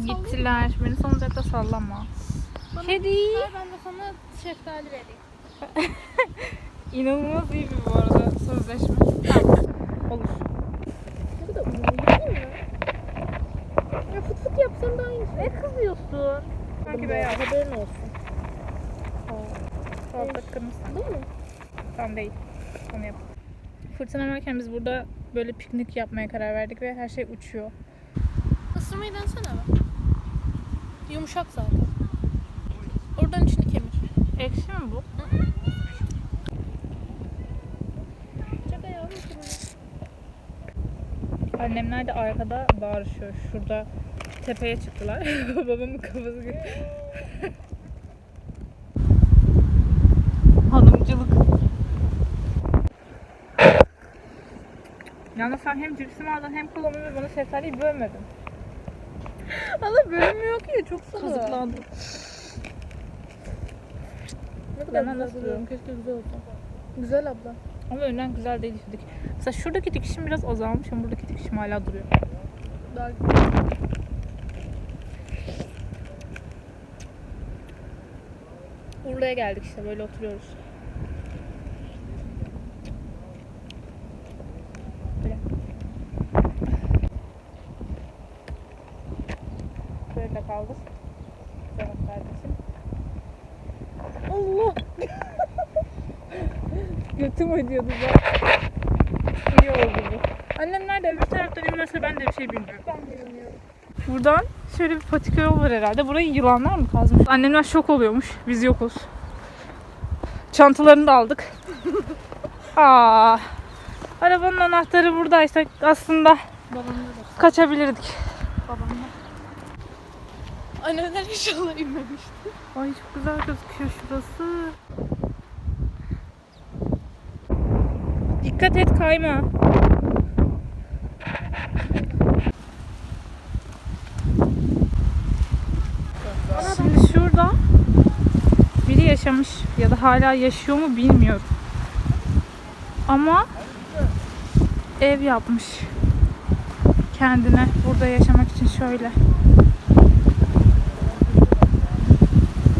sallayayım. Gittiler. Beni salıncakta sallama. Bana- Kedi. Ver, Ben de sana şeftali vereyim. İnanılmaz iyi bir bu arada sözleşme. Tamam. Olur. Ne kadar uzun değil mi? Ya fıt fıt yapsam daha iyi. Ne kızıyorsun? Sanki beyaz. Haberin olsun. Fazla kırmızı. Değil mi? Tam değil. Onu yap. Fırtına varken biz burada böyle piknik yapmaya karar verdik ve her şey uçuyor. Isırmayı denesene be. Yumuşak zaten. Oradan içini kemir. Ekşi mi bu? Şaka yavrum. Annemler de arkada bağırışıyor. Şurada tepeye çıktılar. Babamın kafası gibi. Hanımcılık. Yalnız sen hem cipsimi aldın hem kolamı ve bana şeftaliyi bölmedin. Allah bölüm yok ya çok sıra. Kazıklandım. Ne kadar güzel nasıl duruyorum. Keşke güzel olsa. Güzel abla. Ama önden güzel değil işte. Mesela şuradaki dikişim biraz azalmış ama buradaki dikişim hala duruyor. Daha. Urla'ya geldik işte böyle oturuyoruz. Böyle. Kaldık. Serap kardeşim. Allah! Götüm acıyordu zaten. İyi oldu bu. Annem nerede? Öbür taraftan inmezse ben de bir şey bilmiyorum. Ben de bilmiyorum. Buradan şöyle bir patika yol var herhalde. Burayı yılanlar mı kazmış? Annemler şok oluyormuş. Biz yokuz. Çantalarını da aldık. Aa, arabanın anahtarı buradaysa aslında Babamda da. kaçabilirdik. Anneler inşallah inmemişti. Ay çok güzel gözüküyor şurası. Dikkat et kayma. Şimdi şurada biri yaşamış ya da hala yaşıyor mu bilmiyorum. Ama ev yapmış kendine burada yaşamak için şöyle.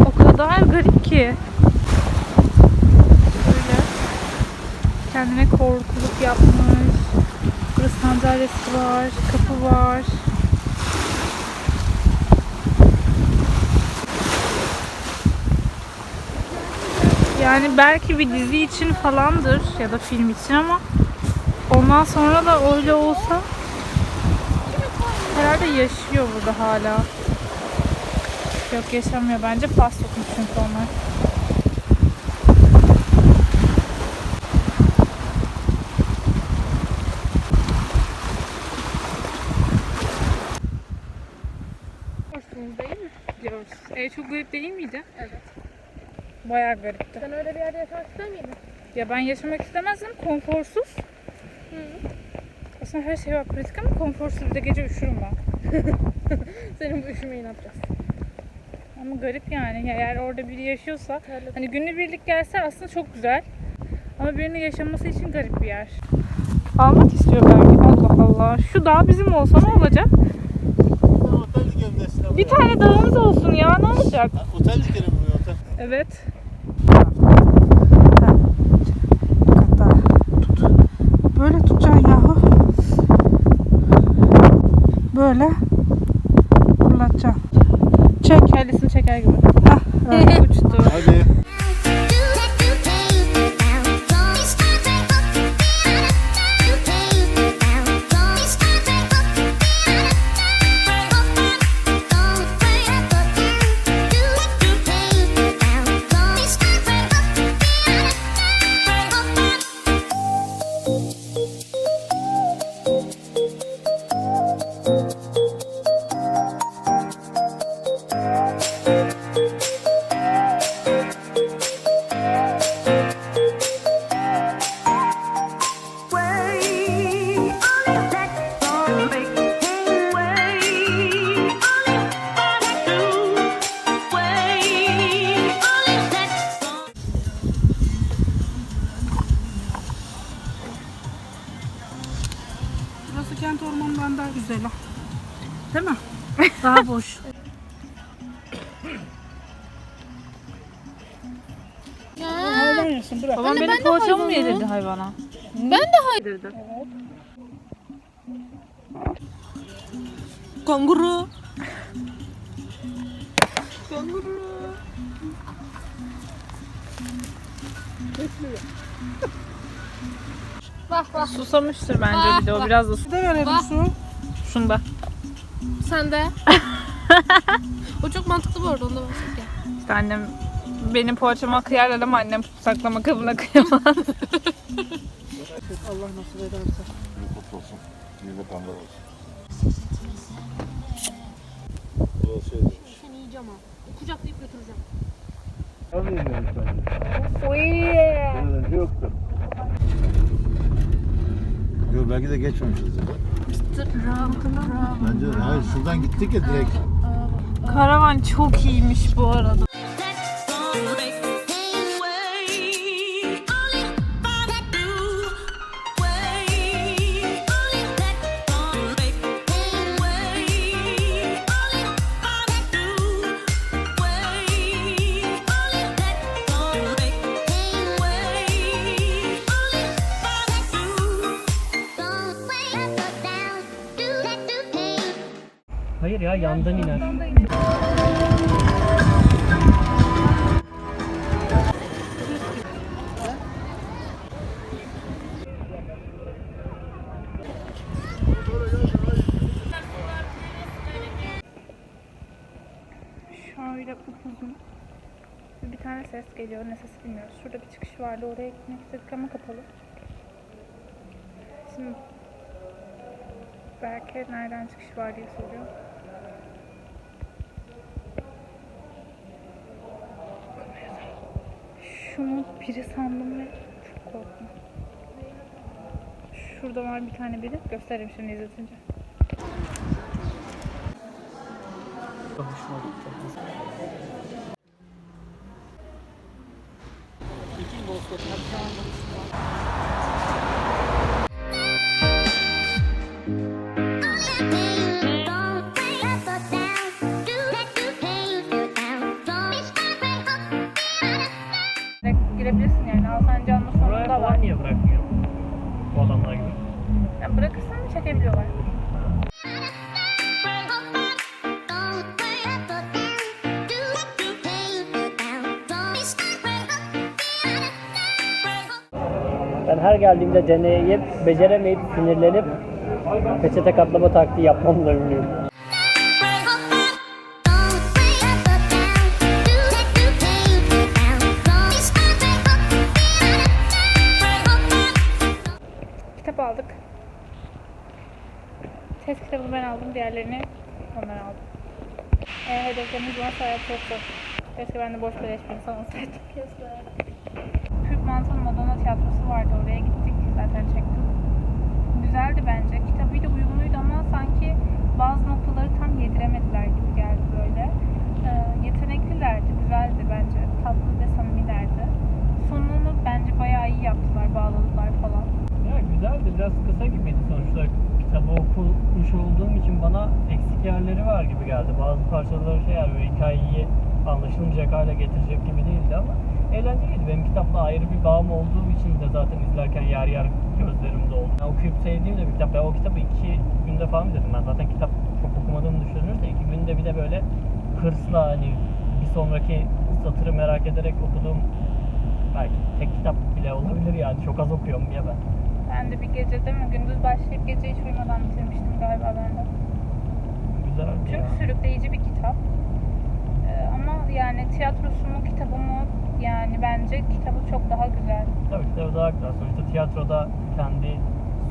O kadar garip ki. Böyle kendine korkuluk yapmış. Burada sandalyesi var, kapı var. Yani belki bir dizi için falandır ya da film için ama ondan sonra da öyle olsa herhalde yaşıyor burada hala. Yok yaşamıyor bence pas tutmuş çünkü onlar. Hoşsunuz değil mi? Diyoruz. E, çok garip değil miydi? Evet. Bayağı garipti. Sen öyle bir yerde yaşamak ister miydin? Ya ben yaşamak istemezdim. Konforsuz. Hı. Aslında her şey var pratik ama konforsuz bir de gece üşürüm ben. Senin bu üşümeyi ne yapacağız? Ama garip yani. Ya Eğer orada biri yaşıyorsa Terledim. hani günübirlik gelse aslında çok güzel. Ama birinin yaşaması için garip bir yer. Almak istiyor belki. Allah Allah. Şu dağ bizim olsa ne olacak? Otel desin Bir tane dağımız olsun ya ne olacak? Otel dikelim buraya otel. Evet. Hatta tut. Böyle tutacaksın yahu. Böyle Çek. Kellesini çeker gibi. Hah, öyle. Uçtu. Ormanından daha güzel. Değil mi? Daha boş. Hayvan yesin bırak. Babam benim poğaçamı mı yedirdi hayvana? Ben de hayır. Kanguru. Bak bak Susamıştır bence bir de o biraz da su. Bir de verelim su. Şunda. sen de. o çok mantıklı bu arada onda bahset ya. İşte annem benim poğaçama kıyarlar ama annem saklama kabına kıyamaz. Allah nasip ederse. Kutlu olsun. Yine kandar olsun. Bu şey demiş. Seni yiyeceğim ha. Kucaklayıp götüreceğim. Nasıl yeniyormuş bence? Oy. Öyle yoktur. Yok belki de geçmemişizdir. Bence hayır şuradan gittik ya direkt. Karavan çok iyiymiş bu arada. Ya yandan iner. Şöyle uzun. Bir tane ses geliyor. Ne sesi bilmiyoruz. Şurada bir çıkış vardı. Oraya gitmek istedik ama kapalı. Şimdi belki nereden çıkış var diye soruyor. Şunu biri sandım ve çok korktum. Şurada var bir tane biri. Göstereyim şimdi izletince. Hoşuma gitti. İki Girebilirsin yani. Alsancak'ın Buraya sonunda var. falan niye bırakmıyor? Bu adamlar gibi. Yani bırakırsan çekebiliyorlar. Ben her geldiğimde deneyip beceremeyip sinirlenip peçete katlama taktiği yapmamla ünlüyüm. Aldım. Diğerlerini onlar aldı. Eğer hedefleriniz varsa hayat çok zor. Keşke ben de boş beleş bir insan olsaydım. Türk Mantı'nın Madonna tiyatrosu vardı. Oraya gittik. Zaten çektim. Güzeldi bence. Kitabıyla uyumluydu ama sanki bazı noktaları tam yediremediler gibi geldi böyle. Ee, yeteneklilerdi. Güzeldi bence. Tatlı ve samimilerdi. Sonunu bence bayağı iyi yaptılar. Bağladılar falan. Ya biraz kısa gibiydi sonuçta. Kitabı okumuş olduğum için bana eksik yerleri var gibi geldi. Bazı parçaları şey yani böyle hikayeyi anlaşılmayacak hale getirecek gibi değildi ama eğlenceliydi. Benim kitapla ayrı bir bağım olduğu için de zaten izlerken yer yer gözlerim doldu. Yani okuyup sevdiğim de bir kitap. Ben o kitabı iki günde falan dedim. Ben zaten kitap çok okumadığımı düşünürse iki günde bir de böyle hırsla hani bir sonraki satırı merak ederek okuduğum belki tek kitap bile olabilir yani. Çok az okuyorum ya ben. Ben de bir gecede mi gündüz başlayıp gece hiç uyumadan bitirmiştim galiba ben de. Güzeldi ya. Çok sürükleyici bir kitap. Ee, ama yani tiyatrosu mu kitabı mı yani bence kitabı çok daha güzel. Tabii ki de daha güzel. Sonuçta tiyatroda kendi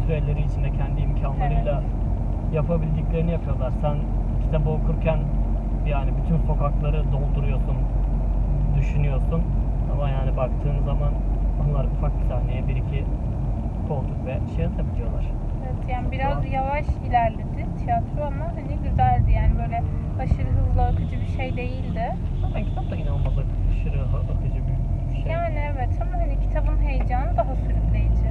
süreleri içinde, kendi imkanlarıyla yapabildiklerini yapıyorlar. Sen kitabı okurken yani bütün sokakları dolduruyorsun, düşünüyorsun. Ama yani baktığın zaman onlar ufak bir sahneye bir iki koltuk ve şey atabiliyorlar. Evet yani biraz yavaş ilerledi tiyatro ama hani güzeldi yani böyle aşırı hızlı akıcı bir şey değildi. Zaten kitap da inanılmaz aşırı akıcı bir şey. Yani evet ama hani kitabın heyecanı daha sürükleyici